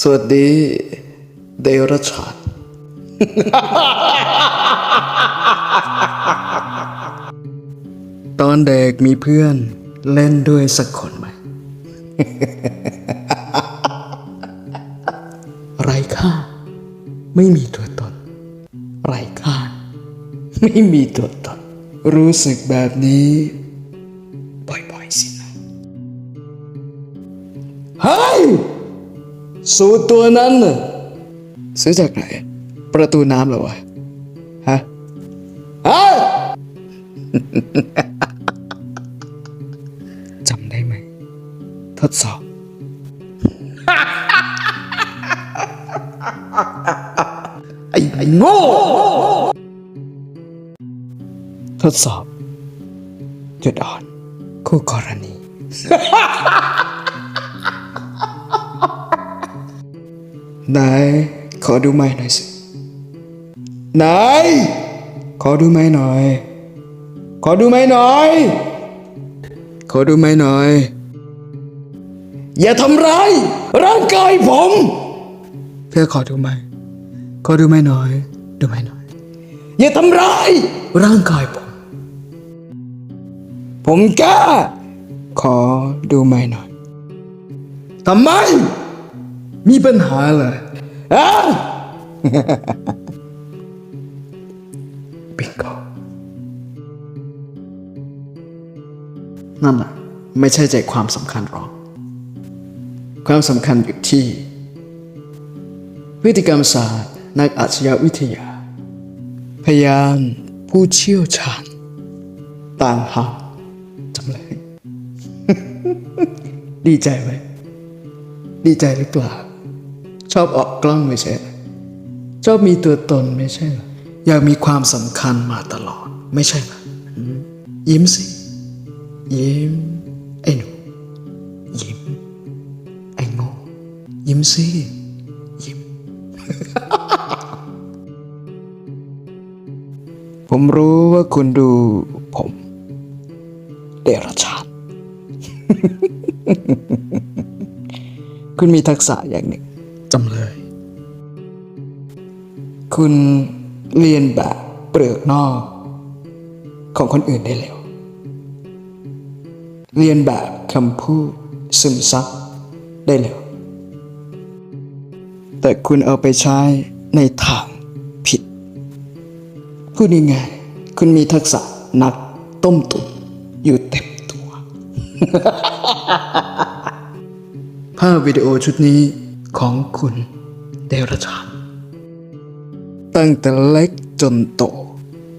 สวัสดีเดรัจฉานตอนเด็กมีเพื่อนเล่นด้วยสักคนไหม ไรค่า ไม่มีตัวตน ไรค่า ไม่มีตัวตน รู้สึกแบบนี้ บ่อยๆสินะ เฮ้ย สูตรตัวนั้นน่ะซื้อจากไหน ประตูน้ำเหรอวะ ฮะ ฮะจำได้ไหม ทดสอบ ไอ้ไอ้โง่ ทดสอบ จุดอ่อน คู่กรณี ไหนขอดูไม้หน่อยสิไหนขอดูไม้หน่อย ขอดูไม้หน่อย ขอดูไม้หน่อย อย่าทำร้ายร่างกายผม เพื่อขอดูไม้ขอดูไม้หน่อย ดูไม้หน่อย อย่าทำร้ายร่างกายผม ผมกล้า ขอดูไม้หน่อย ทำไม มีปัญหาเหรออะบิงโกนั่นแหละไม่ใช่ใจความสำคัญหรอก ความสำคัญอยู่ที่ พฤติกรรมศาสตร์นักอาชญาวิทยา พยานผู้เชี่ยวชาญ ต่างหากจำเลยดีใจไหม ดีใจหรือเปล่า ชอบออกกล้องไม่ใช่ชอบมีตัวตนไม่ใช่หรออยากมีความสำคัญมาตลอด ไม่ใช่หรอหืมยิ้มสิ ยิ้ม ไอ้หนู ยิ้ม ไอ้โง่ยิ้มสิ ยิ้ม ผมรู้ว่าคุณดูผม เดรัจฉานคุณมีทักษะอย่างหนึ่ง จำเลย คุณเรียนแบบเปลือกนอก ของคนอื่นได้เร็ว เรียนแบบคำพูดซึมซับได้เร็ว แต่คุณเอาไปใช้ในทางผิด พูดยังไงายๆคุณมีทักษะนักต้มตุ๋นอยู่เต็มตัว ภาพวิดีโอชุดนี้ ของคุณเดรชานตั้งแต่เล็กจนโต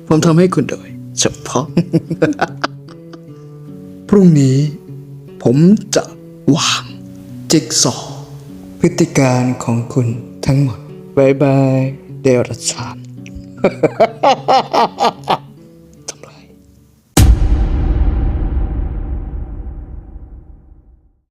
ผมทำให้คุณโดยเฉพาะ พรุ่งนี้ผมจะวางจิ๊กซอว์พฤติการของคุณทั้งหมดบายบายเดรชาน